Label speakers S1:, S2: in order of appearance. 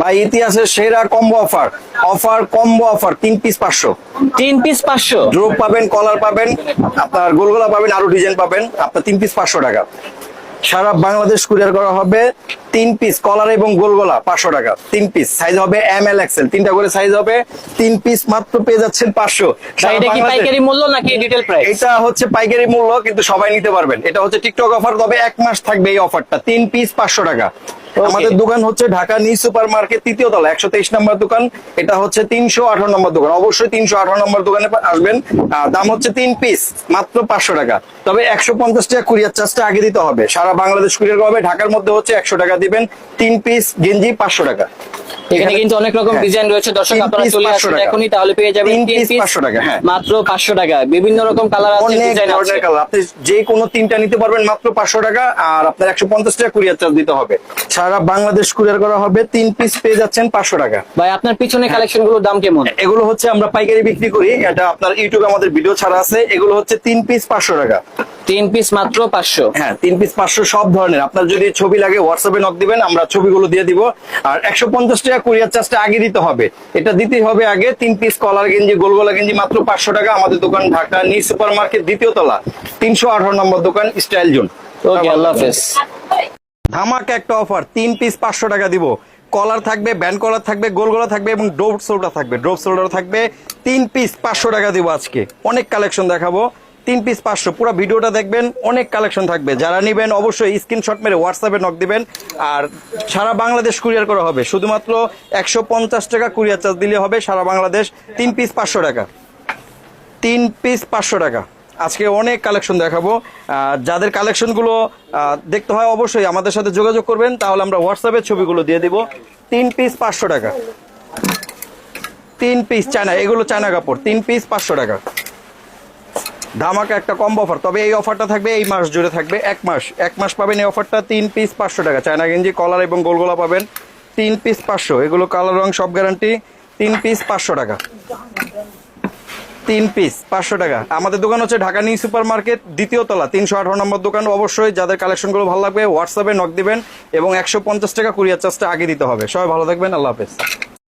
S1: ভাই ইতিহাসের সেরা combo offer offer combo offer তিন পিস পাঁচশো।
S2: তিন পিস পাঁচশো।
S1: ড্রপ পাবেন কলার পাবেন আপনার গোলগোলা পাবেন আরও ডিজাইন পাবেন আপনার তিন পিস পাঁচশো টাকা। সারা বাংলাদেশ কুরিয়ার করা হবে তিন পিস কলার এবং গোলগোলা পাঁচশো টাকা। তিন পিস সাইজ হবে এম এল এক্সেল তিনটা করে সাইজ হবে তিন পিস মাত্র পেয়ে যাচ্ছেন পাঁচশো।
S2: ভাই কি পাইকারি মূল্য নাকি ডিটেল প্রাইস
S1: এটা হচ্ছে পাইকারি মূল্য কিন্তু সবাই নিতে পারবেন। এটা হচ্ছে টিকটক অফার তবে এক মাস থাকবে এই অফারটা তিন পিস পাঁচশো টাকা। আমাদের দোকান হচ্ছে ঢাকা নিউ সুপার মার্কেট তৃতীয় তলা, একশো তেইশ নম্বর দোকান। এটা হচ্ছে তিনশো আঠারো নম্বর দোকান। অবশ্যই তিনশো আঠারো নম্বর দোকানে আসবেন। দাম হচ্ছে তিন পিস, মাত্র পাঁচশো টাকা। তবে একশো পঞ্চাশ টাকা কুরিয়ার চার্জটা আগে দিতে হবে। সারা বাংলাদেশ কুরিয়ার হবে ঢাকার মধ্যে হচ্ছে একশো টাকা দিবেন। তিন পিস গেঞ্জি পাঁচশো টাকা।
S2: এখানে কিন্তু অনেক রকম
S1: হ্যাঁ।
S2: ডিজাইন রয়েছে। দর্শক আপনারা চলে আসুন এখনই তাহলে পেয়ে যাবেন
S1: তিন
S2: তিন পিস
S1: 500 টাকা, হ্যাঁ।
S2: মাত্র পাঁচশো টাকা। বিভিন্ন রকম কালার আছে ডিজাইন আছে।
S1: কালার আপনি যে কোনো তিনটা নিতে পারবেন মাত্র পাঁচশো টাকা আর আপনার একশো পঞ্চাশ টাকা কুরিয়ার চার্জ দিতে হবে। সারা বাংলাদেশ কুরিয়ার করা হবে। তিন পিস পেয়ে যাচ্ছেন পাঁচশো টাকা।
S2: ভাই আপনার পিছনে
S1: হ্যাঁ।
S2: কালেকশনগুলোর দাম কেমন?
S1: এগুলো হচ্ছে আমরা পাইকারি বিক্রি করি। এটা আপনার ইউটিউবে আমাদের ভিডিও ছাড়া আছে। এগুলো হচ্ছে তিন পিস পাঁচশো টাকা।
S2: তিন পিস মাত্র পাঁচশো।
S1: হ্যাঁ তিন পিস পাঁচশো সব ধরনের। আপনার যদি ছবি লাগে হোয়াটসঅ্যাপে নক দিবেন আমরা ছবিগুলো দিয়ে দিব। আর একশো পঞ্চাশ টাকা কুরিয়ার চার্জটা আগে দিতে হবে। এটা দিতেই হবে আগে। তিন পিস কলার গেঞ্জি গোলগোলা গেঞ্জি মাত্র পাঁচশো টাকা। আমাদের দোকান ঢাকা নিউ সুপার মার্কেট দ্বিতীয় তলা তিনশো আঠারো নম্বর দোকান স্টাইল জোন।
S2: ওকে আল্লাহ হাফেজ।
S1: ধামাকা একটা অফার তিন পিস পাঁচশো টাকা দিব। কলার থাকবে ব্যান্ড কলার থাকবে গোল গলা থাকবে এবং ড্রপ সোল্ডার থাকবে। ড্রপ সোল্ডার থাকবে তিন পিস পাঁচশো টাকা দিব আজকে। অনেক কালেকশন দেখাবো। তিন পিস পাঁচশো। পুরো ভিডিওটা দেখবেন, অনেক কালেকশন থাকবে। যারা নেবেন, অবশ্যই স্ক্রিনশট মেরে হোয়াটসঅ্যাপে নক দিবেন। আর সারা বাংলাদেশ কুরিয়ার করা হবে। শুধুমাত্র একশো পঞ্চাশ টাকা কুরিয়ার চার্জ দিলে হবে সারা বাংলাদেশ। তিন পিস পাঁচশো টাকা। তিন পিস পাঁচশো টাকা। আজকে অনেক কালেকশন দেখাবো। যাদের কালেকশনগুলো দেখতে হয়, অবশ্যই আমাদের সাথে যোগাযোগ করবেন। তাহলে আমরা হোয়াটসঅ্যাপে ছবিগুলো দিয়ে দিব। তিন পিস পাঁচশো টাকা। তিন পিস চায়না, এগুলো চায়না কাপড়। তিন পিস পাঁচশো টাকা। ধামাকা একটা কম্বো অফার তবে এই অফারটা থাকবে এই মাস জুড়ে থাকবে এক মাস। এক মাস পাবেন এই অফারটা তিন পিস পাঁচশো টাকা। চায়না গেঞ্জি, কলার এবং গোলগোলা পাবেন তিন পিস পাঁচশো। এগুলো কালার রং সব গ্যারান্টি তিন পিস পাঁচশো টাকা। তিন পিস পাঁচশো টাকা। আমাদের দোকান হচ্ছে ঢাকা নিউ সুপার মার্কেট দ্বিতীয় তলা, তিনশো আঠারো নম্বর দোকান। অবশ্যই যাদের কালেকশনগুলো ভালো লাগবে হোয়াটসঅ্যাপে নক দিবেন এবং একশো পঞ্চাশ টাকা কুরিয়ার চার্জটা আগে দিতে হবে। সবাই ভালো থাকবেন, আল্লাহ হাফেজ।